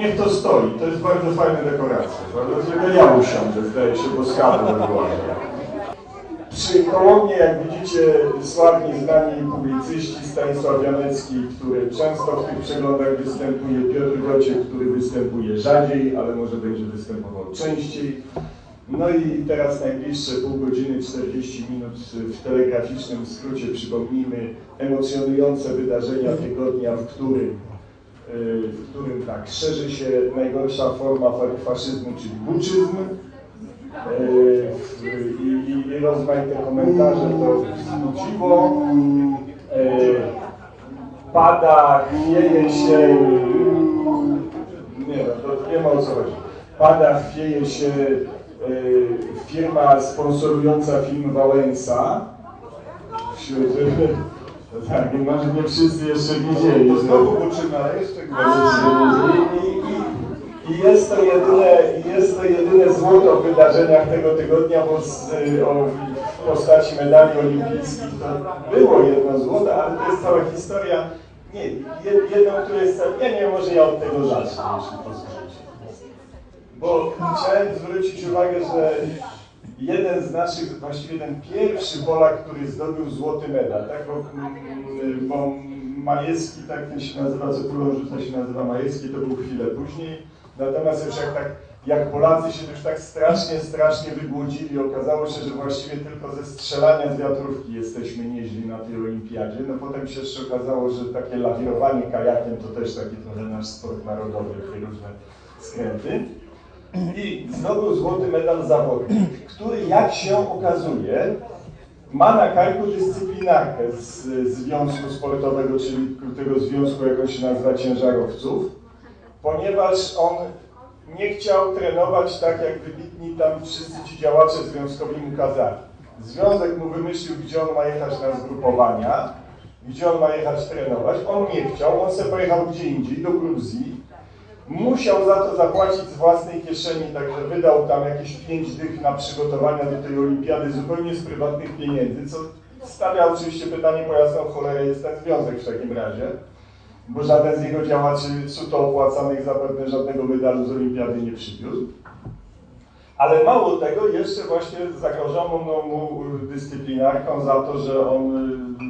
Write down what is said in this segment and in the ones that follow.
niech to stoi. To jest bardzo fajna dekoracja. Tylko ja usiądę, zdaje się, bo skawy wyłączę. Przy Kołomie, jak widzicie, sławni znani publicyści Stanisław Janecki, który często w tych przeglądach występuje, Piotr Gociek, który występuje rzadziej, ale może będzie występował częściej. No i teraz najbliższe pół godziny, 40 minut w telegraficznym skrócie przypomnijmy emocjonujące wydarzenia tygodnia, w którym, w którym tak szerzy się najgorsza forma fa- faszyzmu, czyli buczyzm. Y, I, i, i rozmaite komentarze to wzbudziło. Y, Pada, chwieje się. Nie no, to nie ma o co chodzi. Pada, chwieje się y, firma sponsorująca film Wałęsa. Wśród, no tak, może nie wszyscy jeszcze widzieli. To że- znowu uczymy, ale jeszcze i, i, jest to jedyne, jest to jedyne złoto w wydarzeniach tego tygodnia, bo z, y, o, w postaci medali olimpijskich to było jedno złoto, ale to jest cała historia. Nie, jed- jedno, które jest, ja nie wiem, może ja od tego zacznę, jeśli pozwolicie. Bo chciałem zwrócić uwagę, że jeden z naszych, właściwie ten pierwszy Polak, który zdobył złoty medal, tak, bo, mm, bo Majewski, tak ten się nazywa, co kulą rzuca się nazywa Majewski, to był chwilę później. Natomiast już jak tak, jak Polacy się już tak strasznie, strasznie wygłodzili, okazało się, że właściwie tylko ze strzelania z wiatrówki jesteśmy nieźli na tej olimpiadzie. No potem się jeszcze okazało, że takie lawirowanie kajakiem to też taki trochę nasz sport narodowy, takie różne skręty. I zdobył złoty medal zawodnik, który jak się okazuje ma na karku dyscyplinarkę z Związku Sportowego, czyli tego związku, jak on się nazywa, ciężarowców, ponieważ on nie chciał trenować tak, jak wybitni tam wszyscy ci działacze związkowi mu kazali. Związek mu wymyślił, gdzie on ma jechać na zgrupowania, gdzie on ma jechać trenować. On nie chciał, on sobie pojechał gdzie indziej, do Gruzji. Musiał za to zapłacić z własnej kieszeni, także wydał tam jakieś pięć dych na przygotowania do tej olimpiady zupełnie z prywatnych pieniędzy, co stawia oczywiście pytanie, po jasną cholerę jest ten związek w takim razie, bo żaden z jego działaczy suto opłacanych zapewne żadnego medalu z olimpiady nie przywiózł. Ale mało tego, jeszcze właśnie zagrożono mu dyscyplinarką za to, że on y,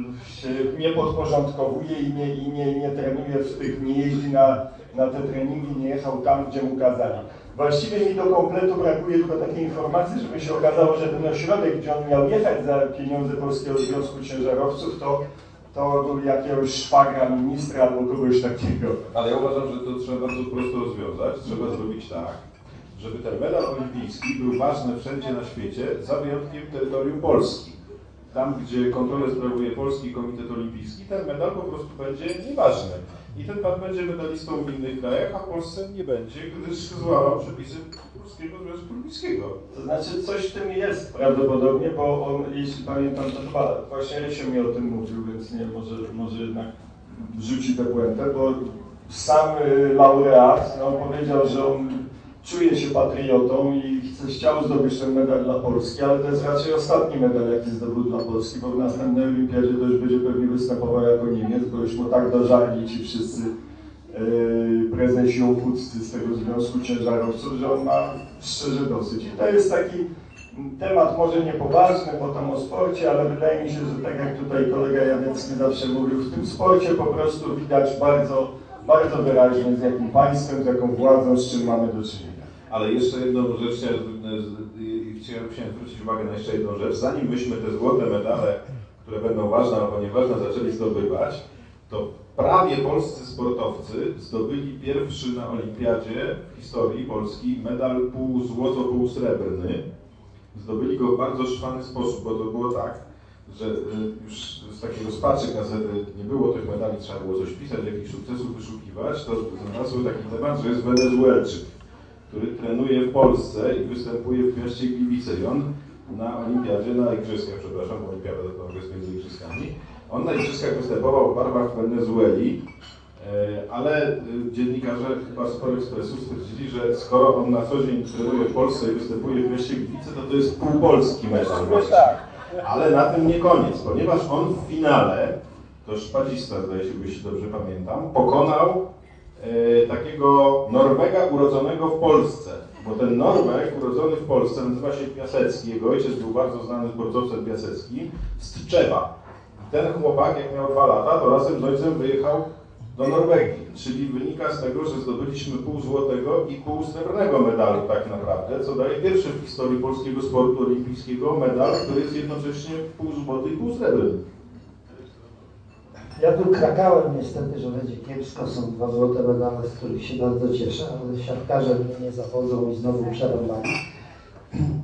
nie podporządkowuje i nie, i nie, nie trenuje w tych, nie jeździ na, na te treningi, nie jechał tam, gdzie mu kazali. Właściwie mi do kompletu brakuje tylko takiej informacji, żeby się okazało, że ten ośrodek, gdzie on miał jechać za pieniądze Polskiego Związku Ciężarowców, to, to był jakiegoś szwagra ministra albo kogoś takiego. Ale ja uważam, że to trzeba bardzo prosto rozwiązać. Trzeba zrobić tak, żeby ten medal olimpijski był ważny wszędzie na świecie, za wyjątkiem terytorium Polski. Tam, gdzie kontrolę sprawuje Polski Komitet Olimpijski, ten medal po prostu będzie nieważny. I ten pan będzie medalistą w innych krajach, a w Polsce nie będzie, gdyż złamał przepisy Polskiego Związku Olimpijskiego. To znaczy coś w tym jest prawdopodobnie, bo on, jeśli pamiętam, to chyba właśnie Rysiu mi o tym mówił, więc nie, może, może jednak rzuci tę puentę, bo sam y, laureat no, powiedział, że on czuje się patriotą i chce, chciał zdobyć ten medal dla Polski, ale to jest raczej ostatni medal, jaki zdobył dla Polski, bo w następnej olimpiadzie to już będzie pewnie występował jako Niemiec, bo już mu tak dożarli ci wszyscy yy, prezesi opłuccy z tego Związku Ciężarowców, że on ma szczerze dosyć. I to jest taki temat może niepoważny, bo tam o sporcie, ale wydaje mi się, że tak jak tutaj kolega Janecki zawsze mówił, w tym sporcie po prostu widać bardzo, bardzo wyraźnie z jakim państwem, z jaką władzą, z czym mamy do czynienia. Ale jeszcze jedną rzecz, chciałem, zwrócić uwagę na jeszcze jedną rzecz. Zanim myśmy te złote medale, które będą ważne albo nieważne, zaczęli zdobywać, to prawie polscy sportowcy zdobyli pierwszy na olimpiadzie w historii Polski medal pół złoto, pół srebrny. Zdobyli go w bardzo szwany sposób, bo to było tak, że y, już z takiej rozpaczy gazety nie było tych medali, trzeba było coś pisać, jakichś sukcesów wyszukiwać, to znalazły taki temat, że jest Wenezuelczyk który trenuje w Polsce i występuje w mieście Gliwice. I on na olimpiadzie, na igrzyskach, przepraszam, bo olimpiada to jest między igrzyskami, on na igrzyskach występował w barwach Wenezueli, e, ale e, dziennikarze chyba z Expressu stwierdzili, że skoro on na co dzień trenuje w Polsce i występuje w mieście Gliwice, to to jest półpolski medal właśnie. Ale na tym nie koniec, ponieważ on w finale, to szpadzista, zdaje się, jeśli dobrze pamiętam, pokonał takiego Norwega urodzonego w Polsce. Bo ten Norweg urodzony w Polsce nazywa się Piasecki. Jego ojciec był bardzo znany sportowcem Piasecki z Tczewa. Ten chłopak, jak miał dwa lata, to razem z ojcem wyjechał do Norwegii. Czyli wynika z tego, że zdobyliśmy pół złotego i pół srebrnego medalu tak naprawdę, co daje pierwszy w historii polskiego sportu olimpijskiego medal, który jest jednocześnie pół złoty i pół srebrny. Ja tu krakałem niestety, że będzie kiepsko, są dwa złote medale, z których się bardzo cieszę, ale siatkarze mnie nie zawodzą i znowu przerąbali.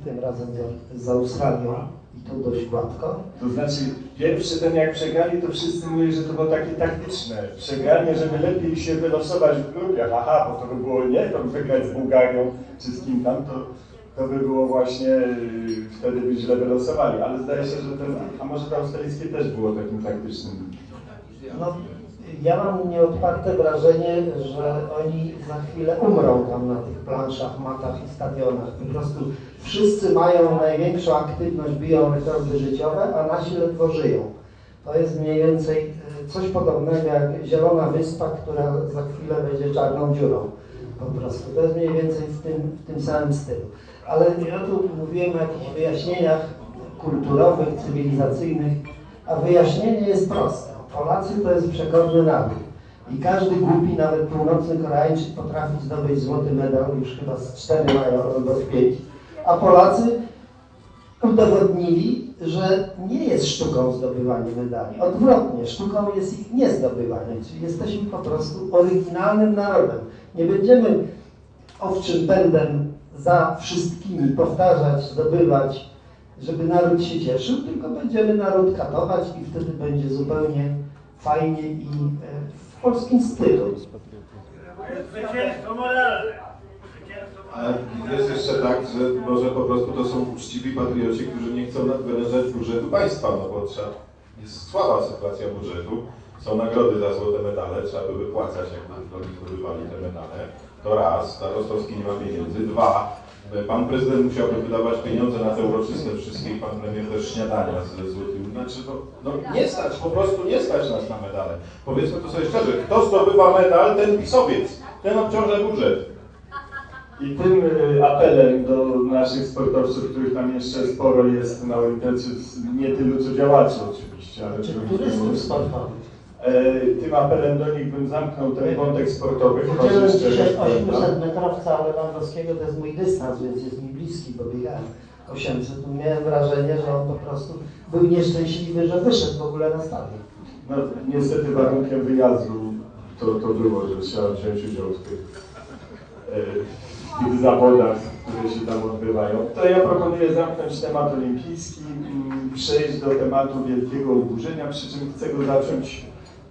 Tym razem za, za Australią i to dość gładko. To znaczy, pierwszy ten jak przegrali, to wszyscy mówili, że to było takie taktyczne. Przegranie, żeby lepiej się wylosować w grupie. Aha, bo to by było nie, to wygrać z Bułgarią czy z kim tam, to, to by było właśnie, yy, wtedy by źle wylosowali. Ale zdaje się, że ten, a może to australijskie też było takim taktycznym. No, ja mam nieodparte wrażenie, że oni za chwilę umrą tam na tych planszach, matach i stadionach. Po prostu wszyscy mają największą aktywność, biją rekordy życiowe, a nasi ledwo żyją. To jest mniej więcej e, coś podobnego jak zielona wyspa, która za chwilę będzie czarną dziurą. Po prostu. To jest mniej więcej w tym, w tym samym stylu. Ale ja tu mówiłem o jakichś wyjaśnieniach kulturowych, cywilizacyjnych, a wyjaśnienie jest proste. Polacy to jest przekorny naród. I każdy głupi, nawet północny Koreańczyk potrafi zdobyć złoty medal, już chyba z cztery mają albo z pięć. A Polacy udowodnili, że nie jest sztuką zdobywanie medali. Odwrotnie, sztuką jest ich niezdobywanie, czyli jesteśmy po prostu oryginalnym narodem. Nie będziemy owczym pędem za wszystkimi powtarzać, zdobywać, żeby naród się cieszył, tylko będziemy naród katować i wtedy będzie zupełnie fajnie i e, w polskim stylu. Zwycięstwo moralne. Ale jest jeszcze tak, że może po prostu to są uczciwi patrioci, którzy nie chcą nadwyrężać budżetu państwa, no bo trzeba, jest słaba sytuacja budżetu, są nagrody za złote medale, trzeba by wypłacać, jak nam oni zdobywali te medale. To raz, Starostowski nie ma pieniędzy. Dwa, pan prezydent musiałby wydawać pieniądze na te uroczyste wszystkie i pan premier też śniadania ze złotymi. Znaczy to, no nie stać, po prostu nie stać nas na medale. Powiedzmy to sobie szczerze, kto zdobywa medal, ten pisowiec, ten obciąża budżet. I tym y, apelem do naszych sportowców, których tam jeszcze sporo jest na olimpiadzie, nie tylu co działaczy oczywiście, ale Czy turystów sportowych. E, Tym apelem do nich bym zamknął ten wątek sportowy. jeszcze dzisiaj raz pamiętam. 800 metrowca Lewandowskiego, to jest mój dystans, więc jest mi bliski, bo biegałem 800. Tu miałem wrażenie, że on po prostu był nieszczęśliwy, że wyszedł w ogóle na stadion. No, niestety warunkiem wyjazdu to, to było, że trzeba wziąć udział w tych, e, w tych zawodach, które się tam odbywają. To ja proponuję zamknąć temat olimpijski, mm, przejść do tematu wielkiego oburzenia, przy czym chcę go zacząć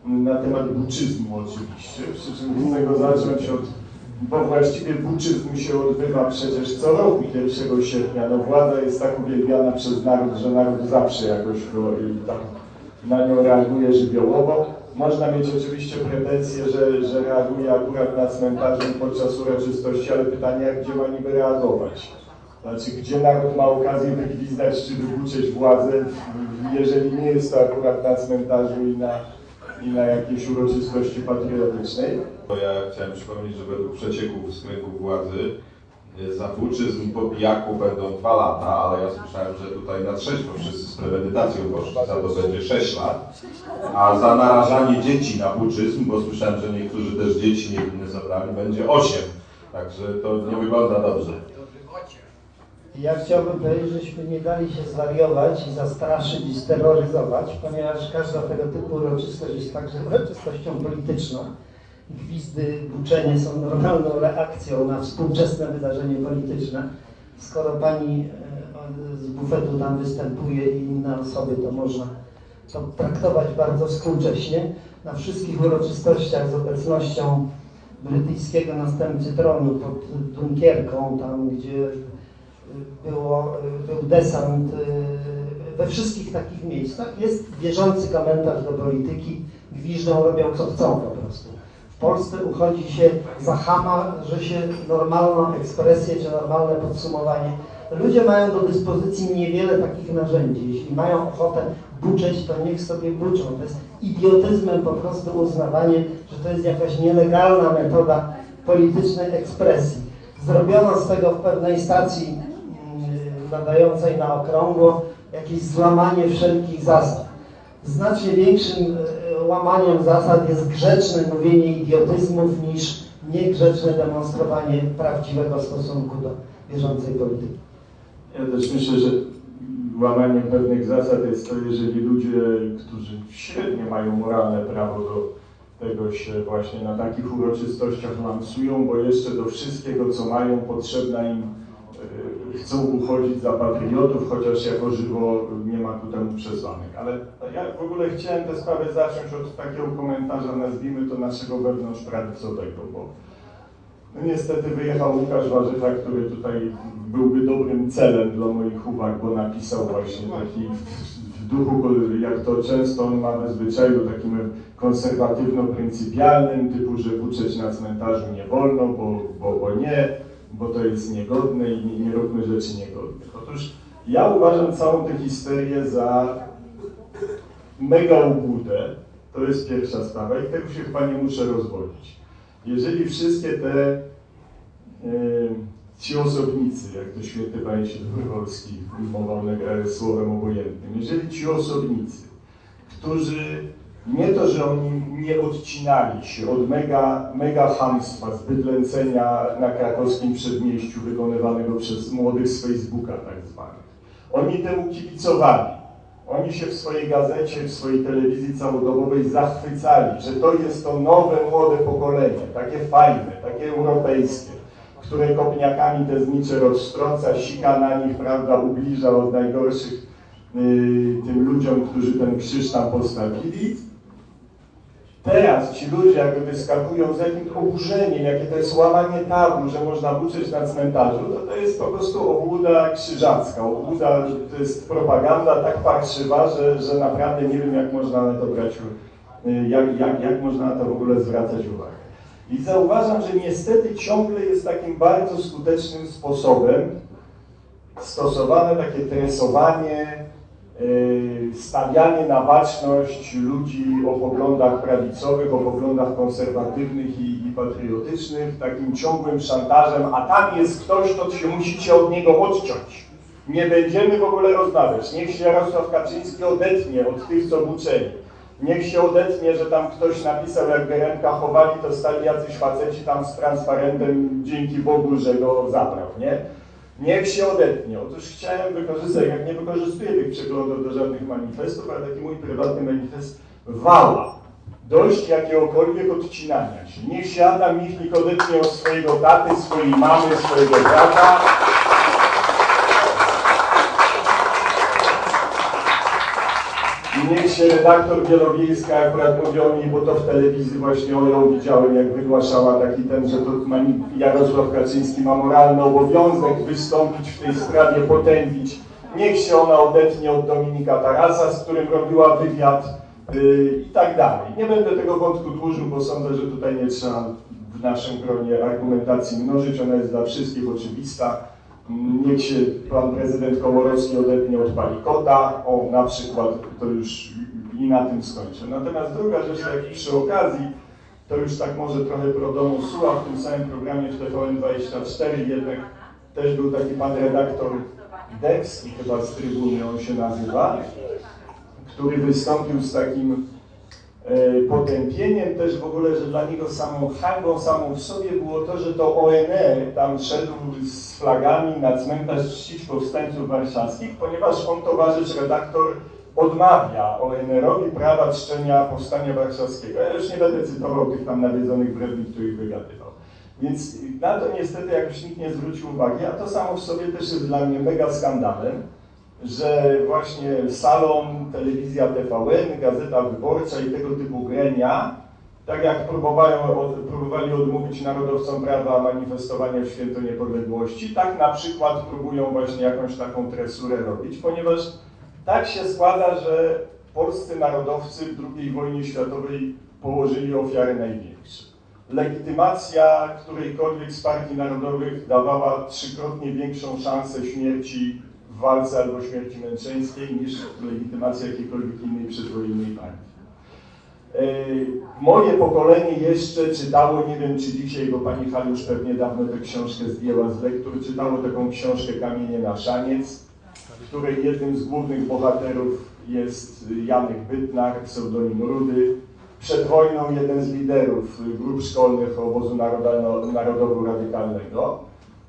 na temat buczyzmu oczywiście, przy czym chcę go zacząć od bo właściwie buczyzm się odbywa przecież co roku 1 sierpnia. No władza jest tak uwielbiana przez naród, że naród zawsze jakoś go i tak na nią reaguje żywiołowo. Można mieć oczywiście pretensje, że, że reaguje akurat na cmentarzu podczas uroczystości, ale pytanie, jak gdzie ma niby reagować? Znaczy, gdzie naród ma okazję wygwizdać czy wybuczyć władzę, jeżeli nie jest to akurat na cmentarzu i na, i na jakiejś uroczystości patriotycznej. Bo ja chciałem przypomnieć, że według przecieków z władzy y, za włóczyzm po pijaku będą dwa lata, ale ja słyszałem, że tutaj na trzeźwo wszyscy z premedytacją poszli, za to będzie 6 lat. A za narażanie dzieci na włóczyzm, bo słyszałem, że niektórzy też dzieci niewinne zabrali, będzie 8. Także to nie wygląda dobrze. Ja chciałbym powiedzieć, żeśmy nie dali się zwariować i zastraszyć i steroryzować, ponieważ każda tego typu uroczystość jest także uroczystością polityczną. Gwizdy, buczenie są normalną reakcją na współczesne wydarzenie polityczne. Skoro pani e, z bufetu tam występuje i inne osoby, to można to traktować bardzo współcześnie. Na wszystkich uroczystościach z obecnością brytyjskiego następcy tronu pod Dunkierką, tam gdzie było, był desant y, we wszystkich takich miejscach. Jest bieżący komentarz do polityki, gwiżdżą, robią co chcą po prostu. W Polsce uchodzi się za chama, że się normalną ekspresję czy normalne podsumowanie. Ludzie mają do dyspozycji niewiele takich narzędzi. Jeśli mają ochotę buczeć, to niech sobie buczą. To jest idiotyzmem po prostu uznawanie, że to jest jakaś nielegalna metoda politycznej ekspresji. Zrobiono z tego w pewnej stacji nadającej na okrągło jakieś złamanie wszelkich zasad. Znacznie większym e, łamaniem zasad jest grzeczne mówienie idiotyzmów niż niegrzeczne demonstrowanie prawdziwego stosunku do bieżącej polityki. Ja też myślę, że łamaniem pewnych zasad jest to, jeżeli ludzie, którzy średnio mają moralne prawo do tego się właśnie na takich uroczystościach lansują, bo jeszcze do wszystkiego, co mają, potrzebna im, e, chcą uchodzić za patriotów, chociaż jako żywo nie ma ku temu przesłanek. Ale ja w ogóle chciałem tę sprawę zacząć od takiego komentarza, nazwijmy to naszego wewnątrzprawicowego, bo no niestety wyjechał Łukasz Warzycha, który tutaj byłby dobrym celem dla moich uwag, bo napisał właśnie taki w, duchu, jak to często on ma we zwyczaju, takim konserwatywno-pryncypialnym, typu, że uczeć na cmentarzu nie wolno, bo, bo, bo nie, bo to jest niegodne i nie, nie róbmy rzeczy niegodnych. Otóż ja uważam całą tę histerię za mega ubudę. To jest pierwsza sprawa i tego się chyba nie muszę rozwodzić. Jeżeli wszystkie te e, ci osobnicy, jak to święty Panie Dobrowolski mował słowem obojętnym, jeżeli ci osobnicy, którzy nie to, że oni nie odcinali się od mega, mega hamstwa, zbydlęcenia na krakowskim przedmieściu wykonywanego przez młodych z Facebooka tak zwanych, oni temu kibicowali. Oni się w swojej gazecie, w swojej telewizji całodobowej zachwycali, że to jest to nowe, młode pokolenie, takie fajne, takie europejskie, które kopniakami te znicze rozstrąca, sika na nich, prawda, ubliża od najgorszych yy, tym ludziom, którzy ten krzyż tam postawili. Teraz ci ludzie jakby wyskakują z jakimś oburzeniem, jakie to jest łamanie tabu, że można buczyć na cmentarzu, to to jest po prostu obłuda krzyżacka. Obłuda to jest propaganda tak parszywa, że, że naprawdę nie wiem, jak można na to brać, y, jak, jak, jak można na to w ogóle zwracać uwagę. I zauważam, że niestety ciągle jest takim bardzo skutecznym sposobem stosowane takie tresowanie, stawianie na baczność ludzi o poglądach prawicowych, o poglądach konserwatywnych i, i patriotycznych, takim ciągłym szantażem, a tam jest ktoś, to się musicie od niego odciąć. Nie będziemy w ogóle rozmawiać. Niech się Jarosław Kaczyński odetnie od tych, co buczeli. Niech się odetnie, że tam ktoś napisał, jak Gerenka chowali, to stali jacyś faceci tam z transparentem, dzięki Bogu, że go zabrał, nie? Niech się odetnie. Otóż chciałem wykorzystać, jak nie wykorzystuję tych przeglądów do żadnych manifestów, ale taki mój prywatny manifest wała. Dość jakiegokolwiek odcinania się. Niech się Adam Michnik odetnie od swojego taty, swojej mamy, swojego brata. Niech się redaktor Wielowiejska akurat mówi o niej, bo to w telewizji właśnie o ją widziałem, jak wygłaszała taki ten, że to Jarosław Kaczyński ma moralny obowiązek wystąpić w tej sprawie, potępić. Niech się ona odetnie od Dominika Tarasa, z którym robiła wywiad yy, i tak dalej. Nie będę tego wątku dłużył, bo sądzę, że tutaj nie trzeba w naszym gronie argumentacji mnożyć, ona jest dla wszystkich oczywista. Niech się pan prezydent Komorowski odetnie od Palikota, o na przykład, to już i na tym skończę. Natomiast druga rzecz, jak przy okazji, to już tak może trochę pro domu suła, w tym samym programie w TVN24 jednak też był taki pan redaktor Debski, chyba z trybuny on się nazywa, który wystąpił z takim potępieniem też w ogóle, że dla niego samą hańbą samą w sobie było to, że to ONR tam szedł z flagami na cmentarz czcić powstańców warszawskich, ponieważ on, towarzysz redaktor, odmawia ONR-owi prawa czczenia powstania warszawskiego. Ja już nie będę cytował tych tam nawiedzonych bredni, których wygadywał. Więc na to niestety jakoś nikt nie zwrócił uwagi, a to samo w sobie też jest dla mnie mega skandalem, że właśnie Salon, telewizja TVN, Gazeta Wyborcza i tego typu grenia, tak jak od, próbowali odmówić narodowcom prawa manifestowania w Święto Niepodległości, tak na przykład próbują właśnie jakąś taką tresurę robić, ponieważ tak się składa, że polscy narodowcy w II wojnie światowej położyli ofiary największe. Legitymacja którejkolwiek z partii narodowych dawała trzykrotnie większą szansę śmierci w walce albo śmierci męczeńskiej niż legitymacja jakiejkolwiek innej przedwojennej partii. Yy, Moje pokolenie jeszcze czytało, nie wiem czy dzisiaj, bo pani Haliusz pewnie dawno tę książkę zdjęła z lektur, czytało taką książkę Kamienie na szaniec, w której jednym z głównych bohaterów jest Janek Bytnar, pseudonim Rudy. Przed wojną jeden z liderów grup szkolnych obozu narodowo-radykalnego.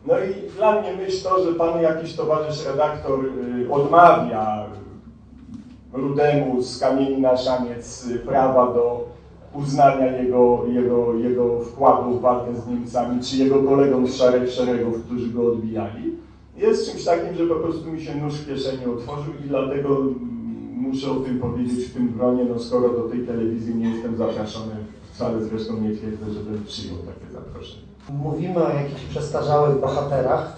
No i dla mnie myśl to, że pan jakiś towarzysz redaktor y, odmawia Rudemu z kamieni na szaniec y, prawa do uznania jego, jego, jego wkładu w walkę z Niemcami, czy jego kolegom z szarych szeregów, którzy go odbijali, jest czymś takim, że po prostu mi się nóż w kieszeni otworzył i dlatego mm, muszę o tym powiedzieć w tym gronie, no skoro do tej telewizji nie jestem zapraszany, wcale zresztą nie twierdzę, żebym przyjął takie zaproszenie. Mówimy o jakichś przestarzałych bohaterach,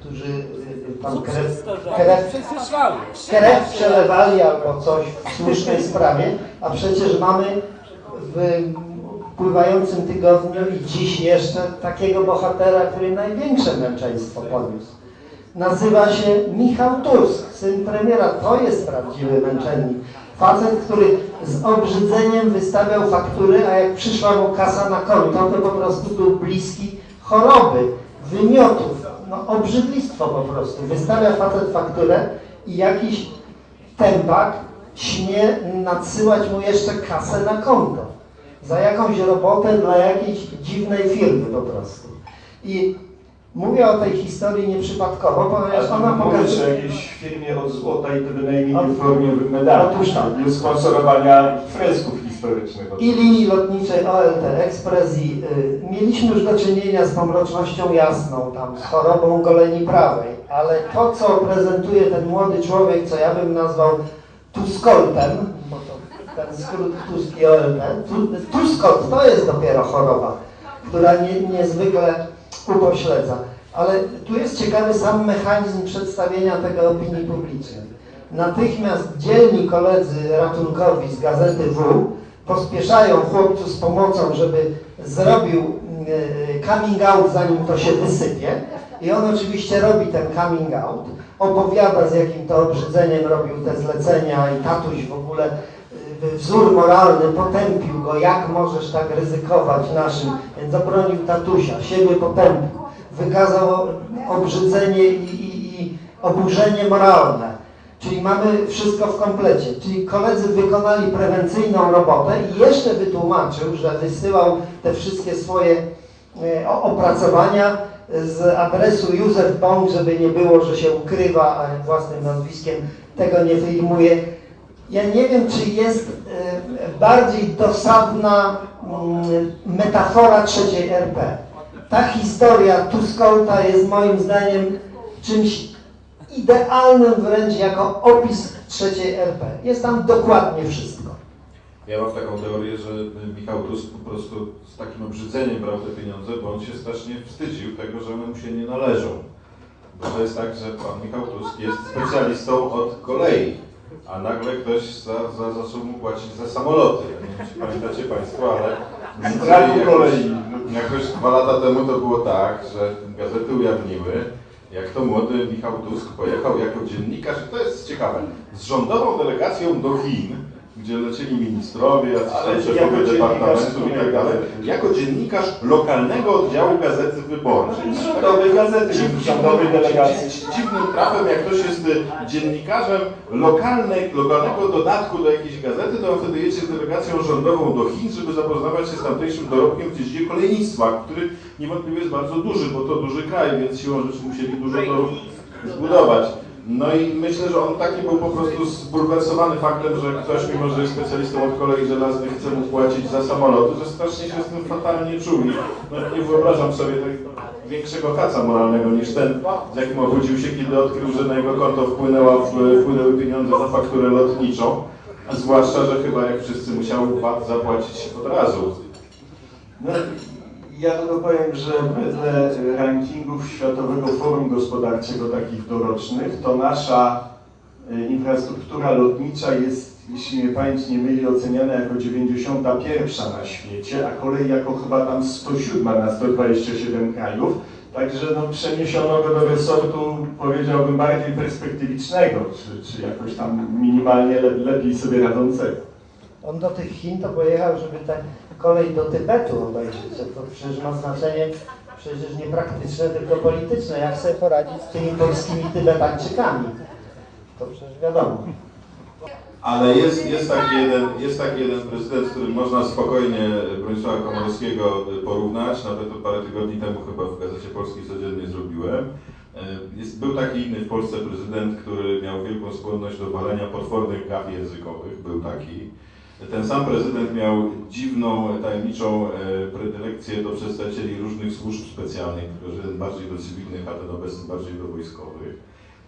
którzy y, y, tam krew, krew, krew przelewali albo coś w słusznej sprawie, a przecież mamy w pływającym tygodniu i dziś jeszcze takiego bohatera, który największe męczeństwo poniósł. Nazywa się Michał Tusk, syn premiera. To jest prawdziwy męczennik. Facet, który z obrzydzeniem wystawiał faktury, a jak przyszła mu kasa na konto, to po prostu był bliski choroby, wymiotów. No obrzydlistwo po prostu. Wystawia facet fakturę i jakiś tępak śmie nadsyłać mu jeszcze kasę na konto. Za jakąś robotę dla jakiejś dziwnej firmy po prostu. I mówię o tej historii nieprzypadkowo, ponieważ ona pokazuje... jakiejś firmie od złota i to bynajmniej Od- nie w formie medalu, nie sponsorowania fresków historycznych. i linii lotniczej OLT Express i y, mieliśmy już do czynienia z pomrocznością jasną, tam z chorobą goleni prawej, ale to, co prezentuje ten młody człowiek, co ja bym nazwał Tuskoltem, bo to ten skrót Tusk i OLT, tu, Tuskolt to jest dopiero choroba, która nie, niezwykle upośledza. Ale tu jest ciekawy sam mechanizm przedstawienia tego opinii publicznej. Natychmiast dzielni koledzy ratunkowi z gazety W pospieszają chłopcu z pomocą, żeby zrobił e, coming out, zanim to się wysypie. I on oczywiście robi ten coming out, opowiada z jakim to obrzydzeniem robił te zlecenia i tatuś w ogóle wzór moralny potępił go, jak możesz tak ryzykować naszym, więc obronił tatusia, siebie potępił, wykazał obrzydzenie i, i, i oburzenie moralne. Czyli mamy wszystko w komplecie. Czyli koledzy wykonali prewencyjną robotę i jeszcze wytłumaczył, że wysyłał te wszystkie swoje e, opracowania z adresu Józef Bąk, żeby nie było, że się ukrywa, własnym nazwiskiem tego nie wyjmuje. Ja nie wiem, czy jest e, bardziej dosadna mm, metafora trzeciej RP. Ta historia Tuskolta jest moim zdaniem czymś idealnym wręcz jako opis trzeciej RP. Jest tam dokładnie wszystko. Ja mam taką teorię, że Michał Tusk po prostu z takim obrzydzeniem brał te pieniądze, bo on się strasznie wstydził tego, że one mu się nie należą. Bo to jest tak, że pan Michał Tusk jest specjalistą od kolei, a nagle ktoś za, za, zaczął mu płacić za samoloty. Ja nie wiem, czy pamiętacie Państwo, ale jakoś, kolei. jakoś dwa lata temu to było tak, że gazety ujawniły, jak to młody Michał Tusk pojechał jako dziennikarz, i to jest ciekawe, z rządową delegacją do Chin, gdzie lecieli ministrowie, szefowie departamentów i tak dalej, jako dziennikarz lokalnego oddziału Gazety Wyborczej. Z rządowej gazety, rządowej delegacji. Dziwnym trafem, jak ktoś jest y, dziennikarzem lokalnej, lokalnego dodatku do jakiejś gazety, to on wtedy jedzie z delegacją rządową do Chin, żeby zapoznawać się z tamtejszym dorobkiem w dziedzinie kolejnictwa, który niewątpliwie jest bardzo duży, bo to duży kraj, więc siłą rzeczy musieli dużo torów zbudować. No i myślę, że on taki był po prostu zbulwersowany faktem, że ktoś, mimo że jest specjalistą od kolei żelaznych, chce mu płacić za samoloty, że strasznie się z tym fatalnie czuł. No, nie wyobrażam sobie tego większego haca moralnego niż ten, z jakim obudził się, kiedy odkrył, że na jego konto wpłynęła, wpłynęły pieniądze za fakturę lotniczą. Zwłaszcza, że chyba jak wszyscy musiał VAT zapłacić od razu. No, ja tylko powiem, że wedle rankingów Światowego Forum Gospodarczego takich dorocznych, to nasza e, infrastruktura lotnicza jest, jeśli mnie pamięć nie myli, oceniana jako 91 na świecie, a kolej jako chyba tam 107 na 127 krajów. Także no, przeniesiono go do resortu, powiedziałbym, bardziej perspektywicznego, czy, czy jakoś tam minimalnie le, lepiej sobie radzącego. On do tych Chin to pojechał, żeby tę kolej do Tybetu obejrzeć. To przecież ma znaczenie przecież nie praktyczne, tylko polityczne. Jak sobie poradzić z tymi polskimi Tybetańczykami? To przecież wiadomo. Ale jest, jest, taki jeden, jest taki jeden prezydent, z którym można spokojnie Bronisława Komorowskiego porównać. Nawet parę tygodni temu chyba w Gazecie Polskiej codziennie zrobiłem. E, Jest, był taki inny w Polsce prezydent, który miał wielką skłonność do walenia potwornych gaf językowych. Był taki. Ten sam prezydent miał dziwną, tajemniczą e, predylekcję do przedstawicieli różnych służb specjalnych, tylko że jeden bardziej do cywilnych, a ten obecny bardziej do wojskowych.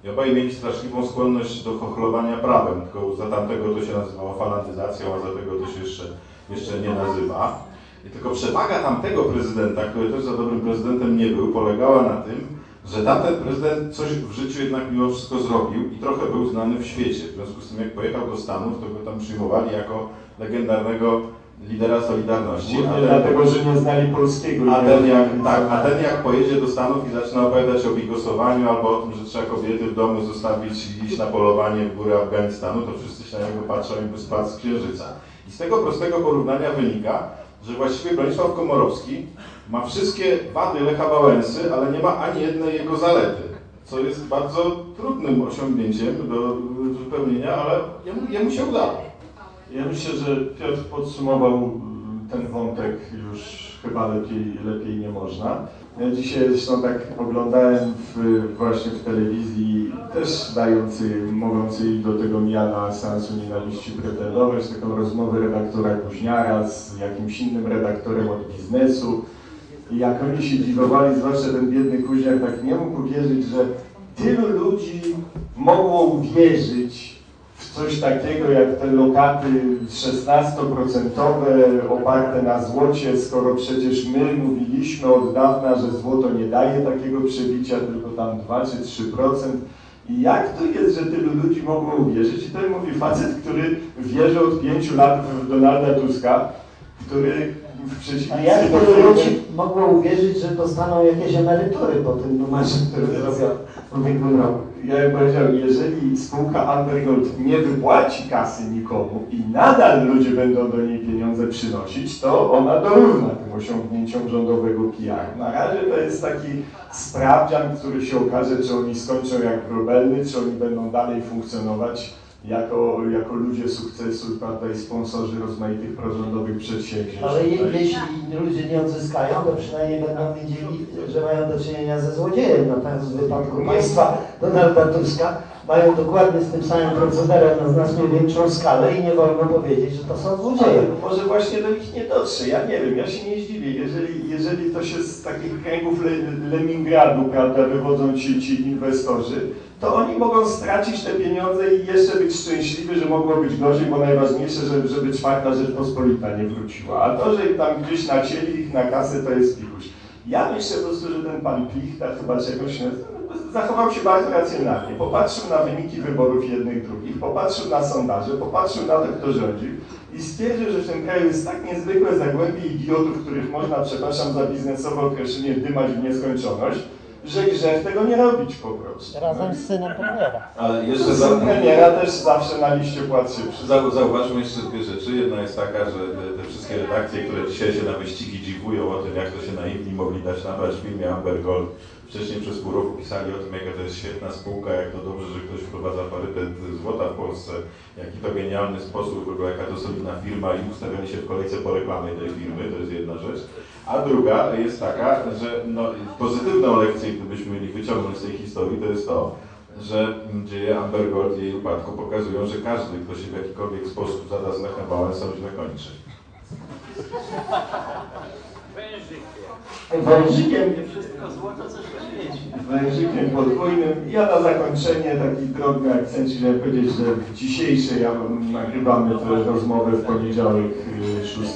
I obaj mieli straszliwą skłonność do chochlowania prawem, tylko za tamtego to się nazywało falantyzacją, a za tego to się jeszcze, jeszcze nie nazywa. I tylko przewaga tamtego prezydenta, który też za dobrym prezydentem nie był, polegała na tym, że tamten prezydent coś w życiu jednak mimo wszystko zrobił i trochę był znany w świecie. W związku z tym, jak pojechał do Stanów, to go tam przyjmowali jako legendarnego lidera Solidarności. Głównie dlatego, że nie znali polskiego. a ten, jak, tak, a ten jak pojedzie do Stanów i zaczyna opowiadać o bigosowaniu albo o tym, że trzeba kobiety w domu zostawić i iść na polowanie w góry Afganistanu, to wszyscy się na niego patrzą jakby spadł z księżyca. I z tego prostego porównania wynika, że właściwie Bronisław Komorowski ma wszystkie wady Lecha Wałęsy, ale nie ma ani jednej jego zalety, co jest bardzo trudnym osiągnięciem do wypełnienia, ale jemu, jemu się udało. Ja myślę, że Piotr podsumował mm, ten wątek już chyba lepiej, lepiej nie można. Ja dzisiaj zresztą tak oglądałem w, właśnie w telewizji, też dający, mogący do tego miana sensu nienawiści pretendować, taką rozmowę redaktora Kuźniara z jakimś innym redaktorem od biznesu. I jak oni się dziwowali, zwłaszcza ten biedny Kuźniar, tak nie mógł uwierzyć, że tylu ludzi mogło uwierzyć coś takiego jak te lokaty 16% oparte na złocie, skoro przecież my mówiliśmy od dawna, że złoto nie daje takiego przebicia, tylko tam 2 czy 3%. I jak to jest, że tylu ludzi mogło uwierzyć? I to mówi facet, który wierzy od 5 lat w Donalda Tuska, który A jak tego- ludzi mogło uwierzyć, że dostaną jakieś emerytury po tym numerze, który zrobił w ubiegłym roku? Ja bym powiedział, jeżeli spółka Ambergold nie wypłaci kasy nikomu i nadal ludzie będą do niej pieniądze przynosić, to ona dorówna tym osiągnięciom rządowego PR. Na razie to jest taki sprawdzian, który się okaże, czy oni skończą jak wróbelny, czy oni będą dalej funkcjonować jako, jako ludzie sukcesu prawda, i sponsorzy rozmaitych prorządowych przedsięwzięć. Ale je, jeśli ludzie nie odzyskają, to przynajmniej będą wiedzieli, że mają do czynienia ze złodziejem. Natomiast w wypadku państwa Donalda Tuska mają dokładnie z tym samym procederem na znacznie większą skalę i nie wolno powiedzieć, że to są złodzieje. Ale może właśnie do nich nie dotrze. Ja nie wiem, ja się nie zdziwię. Jeżeli, jeżeli to się z takich kręgów Le Leningradu, prawda, wywodzą ci, ci inwestorzy, to oni mogą stracić te pieniądze i jeszcze być szczęśliwi, że mogło być gorzej, bo najważniejsze, żeby, żeby czwarta Rzeczpospolita nie wróciła. A to, że tam gdzieś nacięli ich na kasę, to jest pikuś. Ja myślę po prostu, że ten pan Plichta chyba czegoś nie zachował się bardzo racjonalnie. Popatrzył na wyniki wyborów jednych, drugich, popatrzył na sondaże, popatrzył na to, kto rządził i stwierdził, że w tym kraju jest tak niezwykłe zagłębie idiotów, których można, przepraszam za biznesowe określenie, dymać w nieskończoność, że grzech tego nie robić po prostu. Razem z synem premiera. Ale jeszcze za, Syn premiera też zawsze na liście. Zau- Zauważmy jeszcze dwie rzeczy. Jedna jest taka, że te, te wszystkie redakcje, które dzisiaj się na wyścigi dziwują o tym, jak to się naiwni mogli dać nabrać w filmie Amber Gold, wcześniej przez pół roku pisali o tym, jaka to jest świetna spółka, jak to dobrze, że ktoś wprowadza parytet złota w Polsce, jaki to genialny sposób, w ogóle jaka to solidna firma i ustawiali się w kolejce po reklamie tej firmy, to jest jedna rzecz. A druga jest taka, że no, pozytywną lekcję, gdybyśmy mieli wyciągnąć z tej historii, to jest to, że dzieje Amber Gold i jej upadku pokazują, że każdy, kto się w jakikolwiek sposób zada z Lechem Wałęsą, źle kończy. Wężykiem. Wężykiem, Nie wszystko złoto, co się świeci. wężykiem podwójnym. Ja na zakończenie taki drobny akcent chciałem powiedzieć, że w dzisiejszej, ja nagrywamy tę rozmowę w poniedziałek y, 6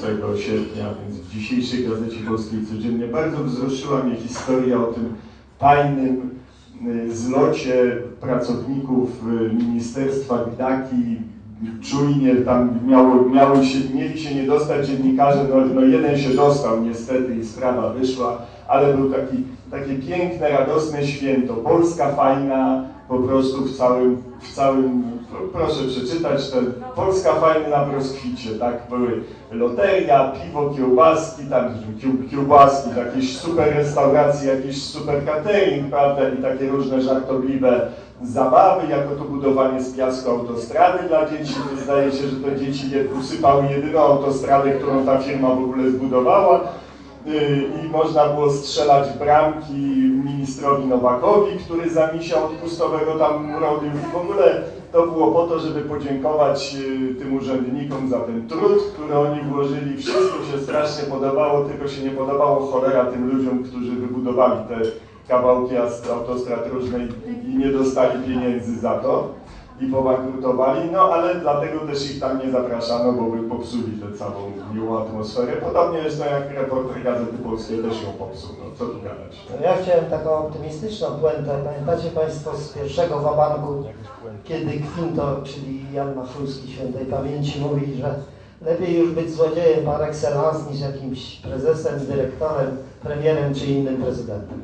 sierpnia, więc w dzisiejszej Gazecie Polskiej Codziennie bardzo wzruszyła mnie historia o tym tajnym y, zlocie pracowników y, Ministerstwa Gdaki, czujnie tam miało, miały się, mieli się nie dostać dziennikarze, no, no jeden się dostał niestety i sprawa wyszła, ale był taki, takie piękne, radosne święto. Polska fajna, po prostu w całym, w całym, proszę przeczytać ten Polska fajny na rozkwicie, tak, były loteria, piwo, kiełbaski, tam kiełbaski, jakieś super restauracje, jakiś super catering, prawda, i takie różne żartobliwe zabawy, jako to budowanie z piasku autostrady dla dzieci, zdaje się, że to dzieci usypały jedyną autostradę, którą ta firma w ogóle zbudowała, Yy, i można było strzelać bramki ministrowi Nowakowi, który za misia odpustowego tam robił. W ogóle to było po to, żeby podziękować yy, tym urzędnikom za ten trud, który oni włożyli. Wszystko się strasznie podobało, tylko się nie podobało cholera tym ludziom, którzy wybudowali te kawałki autostrad różnej i nie dostali pieniędzy za to i pobankrutowali, no ale dlatego też ich tam nie zapraszano, bo by popsuli tę całą miłą atmosferę. Podobnie zresztą jak reporter Gazety Polskiej też ją popsuł, no co tu gadać. No Ja chciałem taką optymistyczną puentę. Pamiętacie Państwo z pierwszego wabanku, kiedy Kwinto, czyli Jan Machulski świętej pamięci, mówi, że lepiej już być złodziejem par excellence niż jakimś prezesem, dyrektorem, premierem czy innym prezydentem.